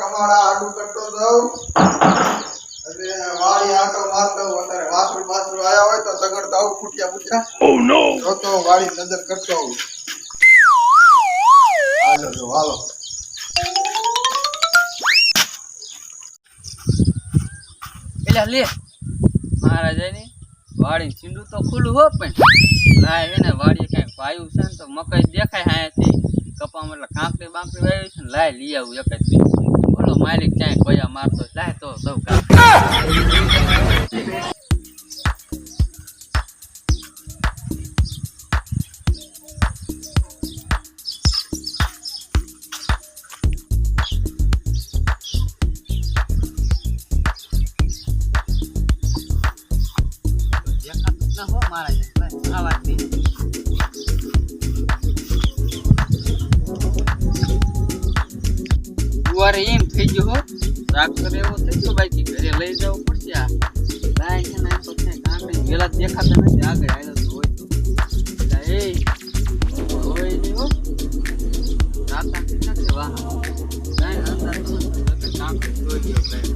કમાડા આડું કરતો જાઉં. અને વાળી આંટો મારતો અત્યારે વાસરું બાસરું આવ્યા હોય તો સગડતા આવું ફૂટ્યા ફૂટ્યા. તો તો વાળી નજર કરતો હોઉં. હાલો જો, હાલો. એટલે લે મહારાજાની વાડી ચીંડું તો ખુલ્લું હો પણ લાય ને વાડી કઈ પાયું છે ને તો મકાઈ દેખાય હાયાથી. કપામાં એટલે કાંકરી બાંકરી વાવી છે ને લાય લઈ આવું એક જ બોલો માલિક ક્યાંય કોયા મારતો છે. લાય તો સૌ કામ દેખાતું જ ના હો મારા જેમ. ગુવારે એમ થઈ ગયો હો ટ્રાક્ટર એવો થઈ ગયો બાકી ઘરે લઈ જવું પડશે આ લાય છે ને, તો ક્યાંય કાંકરી વેલા દેખાતા નથી, આગળ આવ્યો તો હોય તો એ, હોય હો રાતા કેટલા છે વાહ કાંઈ અંદર તો નથી. કાંકરી જોઈ ગયો કાંઈ.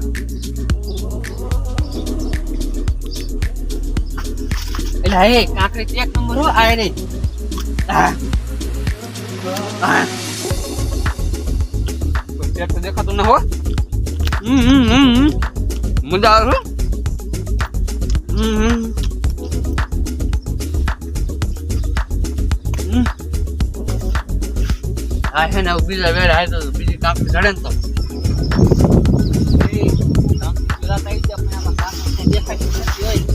એટલે હે કાંકરી એક નંબર હો, આ રે આ. આ. પેટ તો દેખાતું ના હો. મજા આવે ને બીજા વેર હાય તો બીજી કાંકરી ચડે ને તો. દેખાય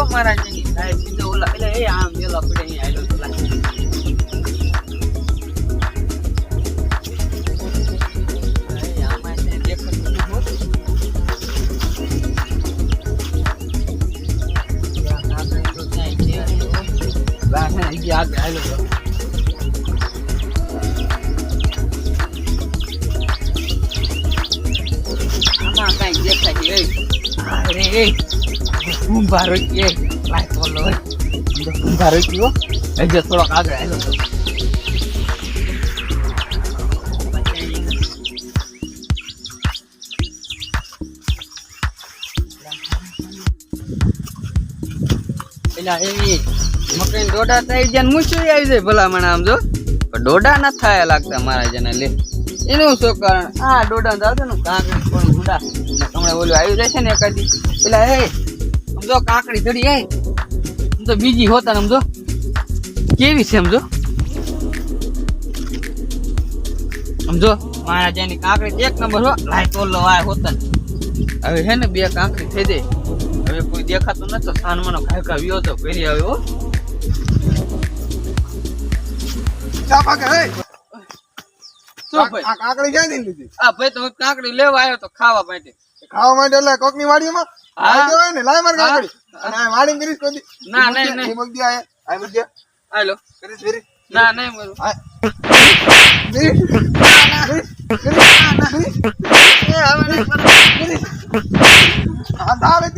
કાંકરી મારા જેની સાહેબ સીધો ઓલા એટલે એ આમ વેલા પડે અહીં આયલો તો લાગે. એ આમાં તો. દેખાય અરે કુંભાર એ લાય બોલો કુંભાર હોય ગયો થોડોક આગળ આવ્યો તો પેલા એ મકાઈ દોડા થઈ જાય ને મૂછું આવી જાય ભલામણ આમ જો. પણ દોડા ન થાય લાગતા મારા જેને લે. એનું શું કારણ? આ દોડા દાદા નું કાંકડી પણ ગુડા હમણાં ઓલું આવી જાય છે ને એકાદી. પેલા એ સમજો, કાંકડી ચડી જાય તો બીજી હોતા સમજો. કેવી છે સમજો? સમજો, મારા જેની કાંકડી એક નંબર હો લાય તો લો આ હોતા. હવે હે ને બે કાંકડી થઈ જાય. હવે કોઈ દેખાતું નથી તો સાનમાનો ખા વ્યો તો ફેરી આવ્યો ચાપા કે ભાઈ. આ કાકડી ક્યાંથી લીધી? આ ભાઈ તો કાકડી લેવા આવ્યો તો ખાવા માટે. ખાવા માટે એટલે વાડીમાં? હા. હોય ને લાય માર હા. કાકડી. અને વાડી કરીશ કોઈ ના, નહીં. આ. હાલો. કરીશ. ના નહીં મરું. આ. હવે નહીં આ